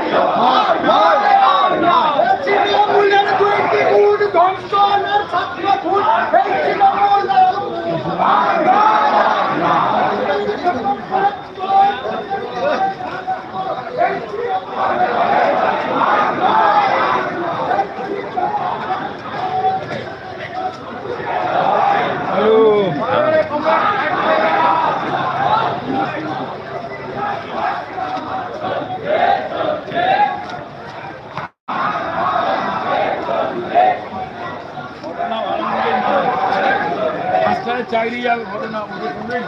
তৃণমূলের চাকরি আর ঘটনা ওদের সঙ্গে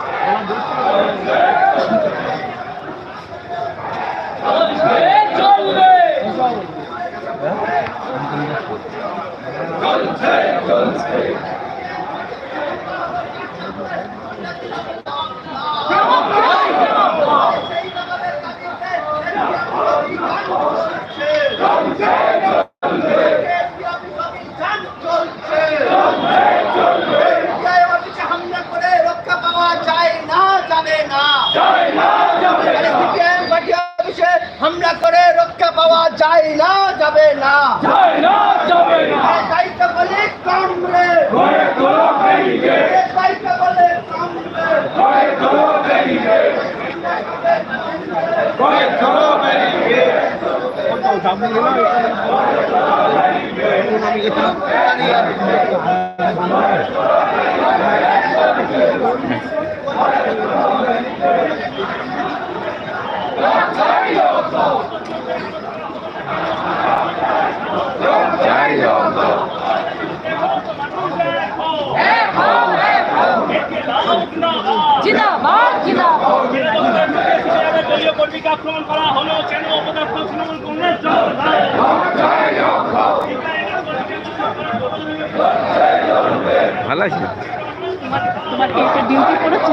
হামলা করে রক্ষা পাওয়া যায় না যাবে না দায়িত্ব বলে কংগ্রেস দায়িত্ব বলে কংগ্রেস কর্মীকে আক্রমণ করা হলো কেন অপদার্থ তৃণমূল কংগ্রেস ভালো আছে। তোমার কি একটা ডিউটি পড়েছে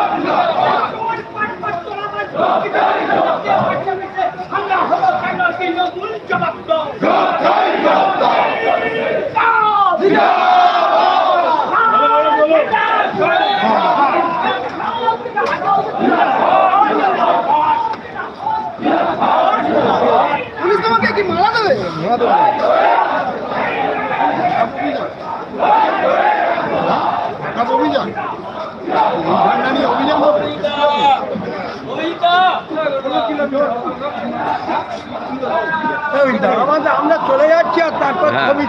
পুলিশ তোমাকে কি মারা দেবে? অভিযান। অভিযান আমরা চলে যাচ্ছি আর তারপর হ্যাঁ। ছবি